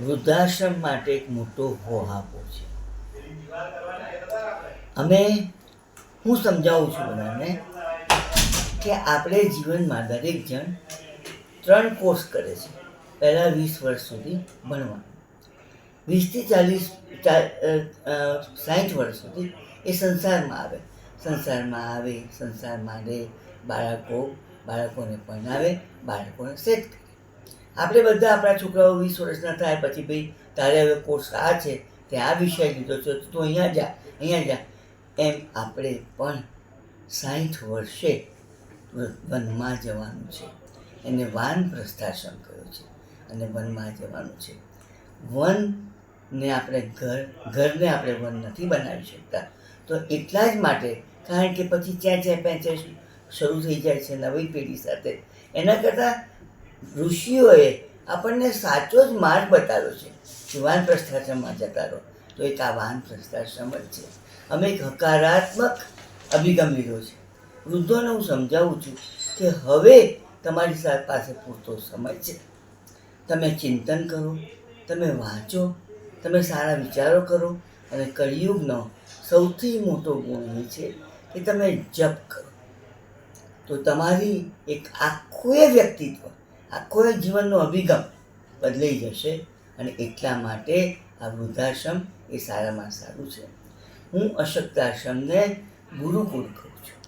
વૃદ્ધાશ્રમ માટે એક મોટો હોહાપો છે. અમે હું સમજાવું છું બધાને કે આપણે જીવનમાં દરેક જણ ત્રણ કોર્સ કરે છે. પહેલાં વીસ વર્ષ સુધી ભણવાનું. વીસથી ચાલીસ સાઠ વર્ષ સુધી એ સંસારમાં આવે. સંસારમાં આવે, સંસારમાં રહે, બાળકો, બાળકોને ભણાવે, બાળકોને સેટ કરે. આપણે બધા આપણા છોકરાઓ વીસ વર્ષના થાય પછી ભાઈ, તારે હવે કોર્સ આ છે તે આ વિષય લીધો છે, તું અહીંયા જા અહીંયા જા. એમ આપણે પણ સાઠ વર્ષે વનમાં જવાનું છે. એને વાન પ્રસ્થાશન કર્યો છે અને વનમાં જવાનું છે. વનને આપણે ઘર, ઘરને આપણે વન નથી બનાવી શકતા. તો એટલા જ માટે, કારણ કે પછી ત્યાં જ્યાં પેંચે શરૂ થઈ જાય છે નવી પેઢી સાથે, એના કરતાં ઋષિઓએ આપણને સાચો જ માર્ગ બતાવ્યો છે. વાન પ્રસ્થાશ્રમમાં જતા રહો, તો એક આ વાન પ્રસ્થાશ્રમ જ છે. અમે એક હકારાત્મક અભિગમ લીધો છે. વૃદ્ધોને હું સમજાવું છું કે હવે તમારી પાસે પૂરતો સમય છે. તમે ચિંતન કરો, તમે વાંચો, તમે સારા વિચારો કરો અને કળિયુગનો સૌથી મોટો ગુણ એ છે કે તમે જપ કરો. તો તમારી એક આખું એ વ્યક્તિત્વ આખો જીવનનો અભિગમ બદલાઈ જશે અને એટલા માટે આ વૃદ્ધાશ્રમ એ સારામાં સારું છે. હું અશક્તાશ્રમને ગુરુકુળ કહું છું.